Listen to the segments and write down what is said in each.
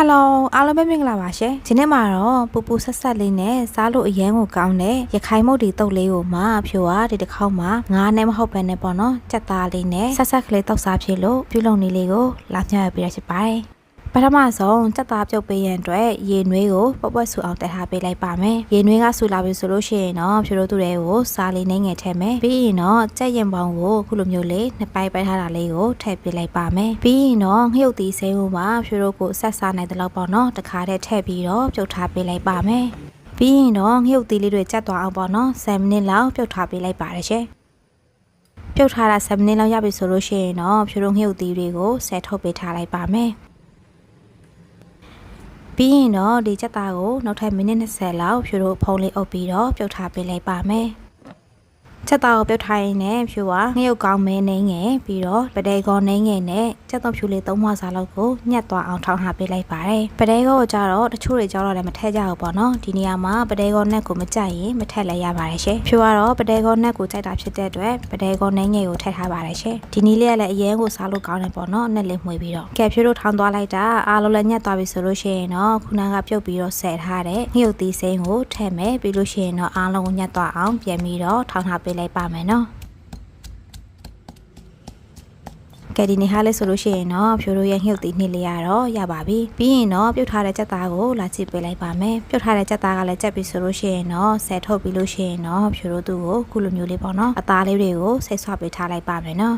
ဟယ်လိုအားလုံးပဲမင်္ဂလာပါရှင်ဒီနေ့မှာတော့ပူပူဆက်ဆက်လေးနဲ့စားလို့အရန်ကိုကောင်းတဲ့ရခိုင်မုတ်ဒီတုတ်လေးကိုမှဖြိုကဒီတစ်ခေါက်မှာငါးနဲ့မဟုတ်ပဲနဲ့ပေါ့နော်ကြက်သားလေးနဲ့ဆက်ဆက်ကလေးတုတ်စားဖြစ်လို့ပြုလုပ်နေလေးကိုလာညှပ်ပေးရရှိပါတယ် ပထမဆုံးကြက်သားပြုတ်ပေးရန်အတွက်ရေနွေးကိုပေါ့ပွက်ဆူအောင်တက်ထားပေးလိုက်ပါမယ်ရေနွေးကဆူလာပြီဆိုလို့ရှိရင်တော့ဖြိုတို့သူတွေကိုစားလေးနဲ့ငယ်ထည့်မယ်ပြီးရင်တော့ကြက်ရင်ပေါင်းကိုခုလိုမျိုးလေးနှစ်ပိုက်ပိုက်ထားတာလေးကိုထည့်ပေးလိုက်ပါမယ်ပြီးရင်တော့ငှုပ်သီးစိမ်းကိုမှဖြိုတို့ကိုဆက်စားနိုင်တဲ့လောက်ပေါ့နော်တခါတည်းထည့်ပြီးတော့ပြုတ်ထားပေးလိုက်ပါမယ်ပြီးရင်တော့ငှုပ်သီးလေးတွေကြက်သွားအောင်ပေါ့နော်10မိနစ်လောက်ပြုတ်ထားပေးလိုက်ပါတယ်ရှင်ပြုတ်ထားတာ7မိနစ်လောက်ရပြီဆိုလို့ရှိရင်တော့ဖြိုတို့ငှုပ်သီးတွေကိုဆယ်ထုတ်ပေးထားလိုက်ပါမယ် ပြီးရင်တော့ဒီချက်သားကိုနောက်ထပ်မိနစ်20လောက်ဖြိုတို့ဖုံးလေးအုပ်ပြီးတော့ပြုတ်ထားပေးလိုက်ပါမယ် ချက်သားကိုပြုတ်ထားရင်လည်းဖြိုကငရုတ်ကောင်းမဲနေငယ်ပြီးတော့ပဒဲကောနေငယ်နဲ့ချက်သုံးဖြူလေးသုံးမစားလောက်ကိုညက်သွားအောင်ထောင်းထားပေးလိုက်ပါတယ်ပဒဲကောကိုကြတော့တချို့တွေကြောတော့လည်းမထည့်ကြဘူးပေါ့နော်ဒီနေရာမှာပဒဲကောနဲ့ကိုမကြိုက်ရင်မထည့်လည်းရပါတယ်ရှင်ဖြိုကတော့ပဒဲကောနဲ့ကိုကြိုက်တာဖြစ်တဲ့အတွက်ပဒဲကောနေငယ်ကိုထည့်ထားပါတယ်ရှင်ဒီနည်းလေးကလည်းအရင်ကိုစားလို့ကောင်းတယ်ပေါ့နော်နဲ့လေးမှွေပြီးတော့ကဲဖြိုတို့ထောင်းသွားလိုက်တာအားလုံးလည်းညက်သွားပြီဆိုလို့ရှိရင်တော့ခုနကပြုတ်ပြီးတော့ဆယ်ထားတဲ့ငရုတ်သီးစိမ်းကိုထည့်မယ်ပြီးလို့ရှိရင်တော့အားလုံးကိုညက်သွားအောင်ပြန်ပြီးတော့ထောင်းထားပေးလိုက်ပါမယ်နော်ကဲဒီနေ့ဟာလေးဆိုလို့ရှိရင်တော့ဖြိုတို့ရဲ့ငှုတ်တီနှစ်လေးရတော့ရပါပြီပြီးရင်တော့ပြုတ်ထားတဲ့ကြက်သားကိုလာကြည့်ပေးလိုက်ပါမယ်ပြုတ်ထားတဲ့ကြက်သားကလည်းကြက်ပြီဆိုလို့ရှိရင်တော့ဆယ်ထုတ်ပြီးလို့ရှိရင်တော့ဖြိုတို့သူ့ကိုခုလိုမျိုးလေးပေါ့နော်အသားလေးတွေကိုဆိတ်ဆွပေးထားလိုက်ပါမယ်နော်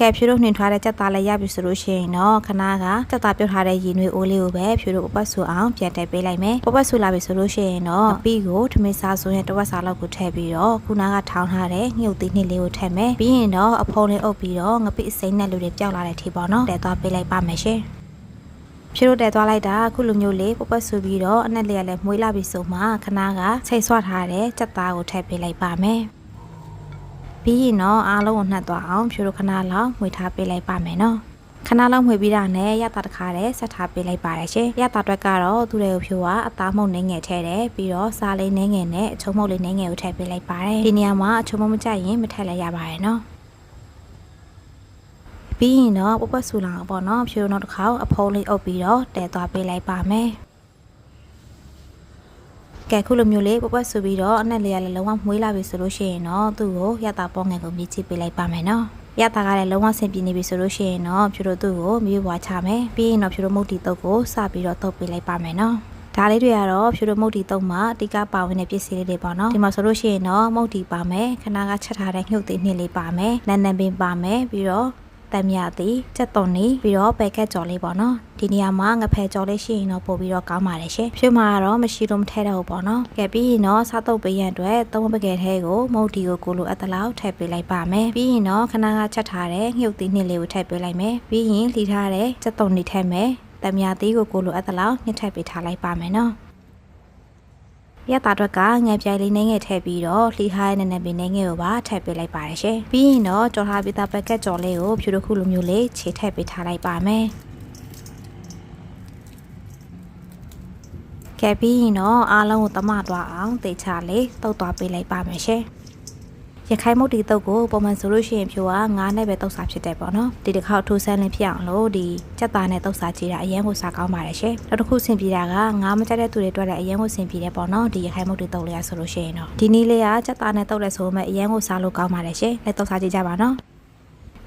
ကဲဖြူတို့နှင်ထားတဲ့ကြက်သားလည်းရပြီဆိုလို့ရှိရင်တော့ခနာကကြက်သားပြုတ်ထားတဲ့ရည်နွေးအိုးလေးကိုပဲဖြူတို့ပပတ်ဆူအောင်ပြန်တက်ပေးလိုက်မယ်ပပတ်ဆူလာပြီဆိုလို့ရှိရင်တော့အပီကိုထမင်းစားဆိုရင်တစ်ဝက်စားလောက်ကိုထည့်ပြီးတော့ခုနာကထောင်းထားတဲ့ငှုပ်သီးနှစ်လေးကိုထည့်မယ်ပြီးရင်တော့အဖုံးလေးအုပ်ပြီးတော့ငပိအစိမ့်နဲ့လူတွေပျောက်လာတဲ့ထိပေါ့နော်တက်သွားပေးလိုက်ပါမယ်ရှင်ဖြိုးတဲသွားလိုက်တာအခုလိုမျိုးလေးပပတ်ဆူပြီးတော့အနက်လေးကလည်းမွေးလာပြီဆိုမှခနာကဆိတ်ဆွထားတဲ့ကြက်သားကိုထည့်ပေးလိုက်ပါမယ် ပြီးရင်တော့အားလုံးကိုနှက်သွားအောင်ဖြိုးတို့ခဏလောက်မှွေထားပေးလိုက်ပါမယ်နော်ခဏလောက်မှွေပြီးတာနဲ့ရတာတခါတည်းဆက်ထားပေးလိုက်ပါတယ်ရှင်ရတာအတွက်ကတော့သူတွေကိုဖြိုးကအသားမုံနှင်းငယ်ထည့်တယ်ပြီးတော့စားလေးနှင်းငယ်နဲ့အချုံမုံလေးနှင်းငယ်ကိုထည့်ပေးလိုက်ပါတယ်ဒီနေရာမှာအချုံမုံမကြိုက်ရင်မထည့်လိုက်ရပါတယ်နော်ပြီးရင်တော့ပပဆူလာအောင်ပေါ့နော်ဖြိုးတော့တစ်ခါအဖုံးလေးအုပ်ပြီးတော့တဲသွားပေးလိုက်ပါမယ် ကဲခုလိုမျိုးလေးပပွက်ဆူပြီးတော့အနက်လေးကလည်းလုံးဝမွေးလာပြီဆိုလို့ရှိရင်တော့သူ့ကိုရတာပေါငယ်ကိုမြည်ကြည့်ပေးလိုက်ပါမယ်နော်ရတာကလည်းလုံးဝဆင်ပြေနေပြီဆိုလို့ရှိရင်တော့ဖြူတို့သူ့ကိုမြေပွားချမယ်ပြီးရင်တော့ဖြူတို့မုတ်တီတုပ်ကိုစပြီးတော့တုပ်ပေးလိုက်ပါမယ်နော်ဒါလေးတွေကတော့ဖြူတို့မုတ်တီတုံးမှာအတိကပါဝင်တဲ့ပစ္စည်းလေးတွေပေါ့နော်ဒီမှာဆိုလို့ရှိရင်တော့မုတ်တီပါမယ်ခဏကချက်ထားတဲ့ညှုပ်သေးနှစ်လေးပါမယ်နန်းနန်းပင်ပါမယ်ပြီးတော့ တမ်းမြသည်စက်သွန်နေပြီးတော့ဘဲကက်ကြော်လေးပေါ့နော်ဒီနေရာမှာငဖယ်ကြော်လေးရှိရင်တော့ပို့ပြီးတော့ကောင်းပါတယ်ရှင်ဖြူမှာတော့မရှိလို့မထဲတော့ဘူးပေါ့နော်ကဲပြီးရင်တော့စားတုပ်ပေးရန်အတွက်သုံးပကယ်ထဲကိုမုတ်တီကိုကိုလိုအပ်သလောက်ထည့်ပေးလိုက်ပါမယ်ပြီးရင်တော့ခဏကချက်ထားတဲ့ငှုပ်သီးနှစ်လေးကိုထည့်ပေးလိုက်မယ်ပြီးရင်လှီထားတဲ့စက်သွန်နေထည့်မယ်တမ်းမြသည်ကိုကိုလိုအပ်သလောက်ညှစ်ထည့်ပေးထားလိုက်ပါမယ်နော် ရတာအတွက်ကငံပြိုင်လေးနှင်းငယ်ထည့်ပြီးတော့လှီဟိုင်းနဲ့နဲ့ပင်နှင်းငယ်ကိုပါထည့်ပေးလိုက်ပါတယ်ရှင်။ပြီးရင်တော့ကြော်ထားပြီးသားပက်ကက်ကြော်လေးကိုဖြူတစ်ခုလိုမျိုးလေးခြေထည့်ပေးထားလိုက်ပါမယ်။ကဲပြီးရင်တော့အားလုံးကိုတမသွားအောင်တေချာလေးတုတ်သွားပေးလိုက်ပါမယ်ရှင်။ ရခိုင်မုတ်တီတုတ်ကိုပုံမှန်ဆိုလို့ရှိရင်ဖြိုကငါးနဲ့ပဲတုတ်စားဖြစ်တယ်ပေါ့နော်ဒီတစ်ခါထိုးဆန်းလေးဖြစ်အောင်လို့ဒီစက်သားနဲ့တုတ်စားကြည့်တာအရင်ကိုစားကောင်းပါတယ်ရှင်နောက်တစ်ခုဆင်ပြေတာကငါးမကြတဲ့သူတွေတွေ့တဲ့အရင်ကိုဆင်ပြေတယ်ပေါ့နော်ဒီရခိုင်မုတ်တီတုတ်လေးရဆိုလို့ရှိရင်တော့ဒီနည်းလေးကစက်သားနဲ့တုတ်လဲဆိုမဲ့အရင်ကိုစားလို့ကောင်းပါတယ်ရှင်လက်တုတ်စားကြည့်ကြပါနော်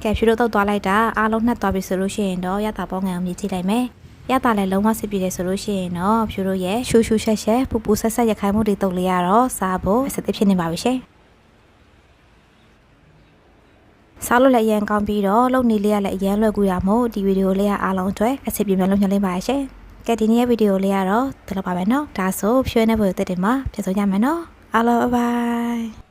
ကဲဖြူတို့တုတ်သွားလိုက်တာအားလုံးနှက်သွားပြီဆိုလို့ရှိရင်တော့ရတာပေါငန်အောင်မြည်ကြည့်လိုက်မယ်ရတာလည်းလုံးဝစစ်ပြေတယ်ဆိုလို့ရှိရင်တော့ဖြူတို့ရဲ့ရှူရှူရှက်ရှက်ပူပူဆက်ဆက်ရခိုင်မှုတွေတုတ်လေးရတော့စားဖို့အစသစ်ဖြစ်နေပါပြီရှင် စားလို့လည်းအရန်ကောင်းပြီးတော့လုံနေလေးကလည်းအရန်လွယ်ကူတာမို့ဒီဗီဒီယိုလေးကအားလုံးအတွက်အဆင်ပြေမြန်လို့ညွှန်လိုက်ပါရရှင်။ကဲဒီနေ့ရဲ့ဗီဒီယိုလေးကတော့ဒီလိုပါပဲနော်။ဒါဆိုဖြွေးနေဖို့တက်တယ်မှာပြန်ဆုံးကြမယ်နော်။အားလုံးဘိုင်ဘိုင်